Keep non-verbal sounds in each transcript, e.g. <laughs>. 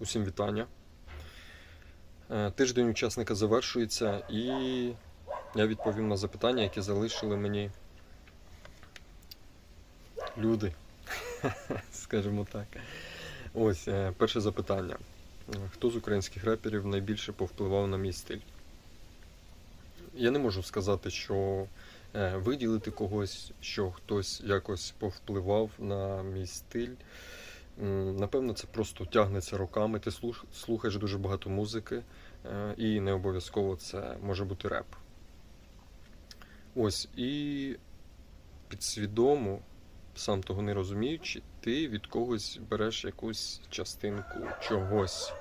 Усім вітання. Е, Тиждень учасника завершується, і я відповім на запитання, які залишили мені люди, <laughs> скажімо так. Ось е, перше запитання. Хто з українських реперів найбільше повпливав на мій стиль? Я не можу сказати, що е, виділити когось, що хтось якось повпливав на мій стиль. Напевно, це просто тягнеться роками. Ти слухаєш дуже багато музики, е, і не обов'язково це може бути реп. Ось, і підсвідомо, сам того не розуміючи, ти від когось береш якусь частинку чогось.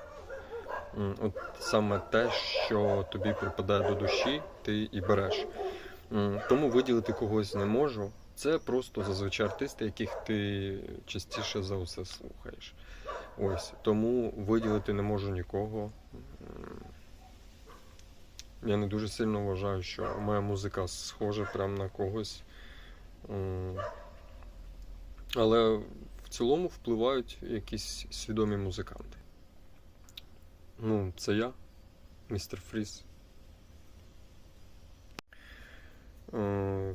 От саме те, що тобі припадає до душі, ти і береш. Тому виділити когось не можу. Це просто зазвичай артисти, яких ти частіше за все слухаєш. Ось. Тому виділити не можу нікого. Я не дуже сильно вважаю, що моя музика схожа прямо на когось. Але в цілому впливають якісь свідомі музиканти. Ну, це я, містер Фріз.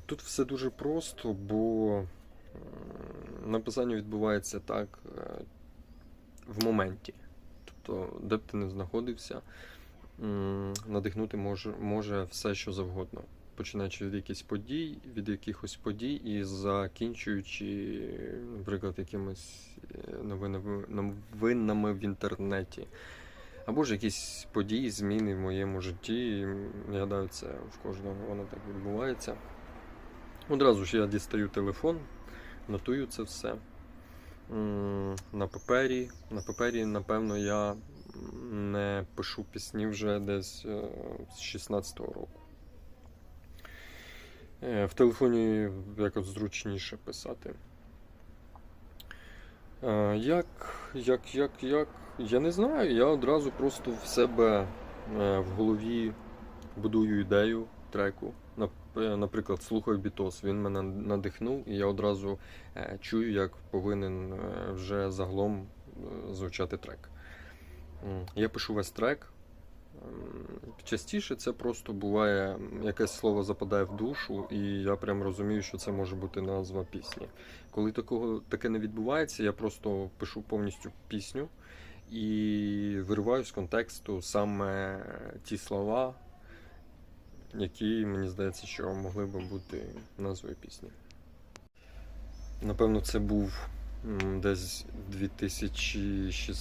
Тут все дуже просто, бо е, написання відбувається так е, в моменті. Тобто, де б ти не знаходився, надихнути може, може все, що завгодно. Починаючи від якихось подій, від якихось подій і закінчуючи, наприклад, якимись е, новинами, новинами в інтернеті. Або ж якісь події, зміни в моєму житті. Я гадаю, це в кожного воно так відбувається. Одразу ж я дістаю телефон, нотую це все. На папері. На папері, напевно, я не пишу пісні вже десь е, з 16-го року. Е, В телефоні якось зручніше писати. Е, Як, як, як, як? Я не знаю. Я одразу просто в себе е, в голові будую ідею треку. Е, Наприклад, слухаю бітос, він мене надихнув, і я одразу чую, як повинен вже загалом звучати трек. Я пишу весь трек. Частіше це просто буває, якесь слово западає в душу, і я прям розумію, що це може бути назва пісні. Коли такого таке не відбувається, я просто пишу повністю пісню і вириваю з контексту саме ті слова, які мені здається, що могли би бути назвою пісні. Напевно, це був десь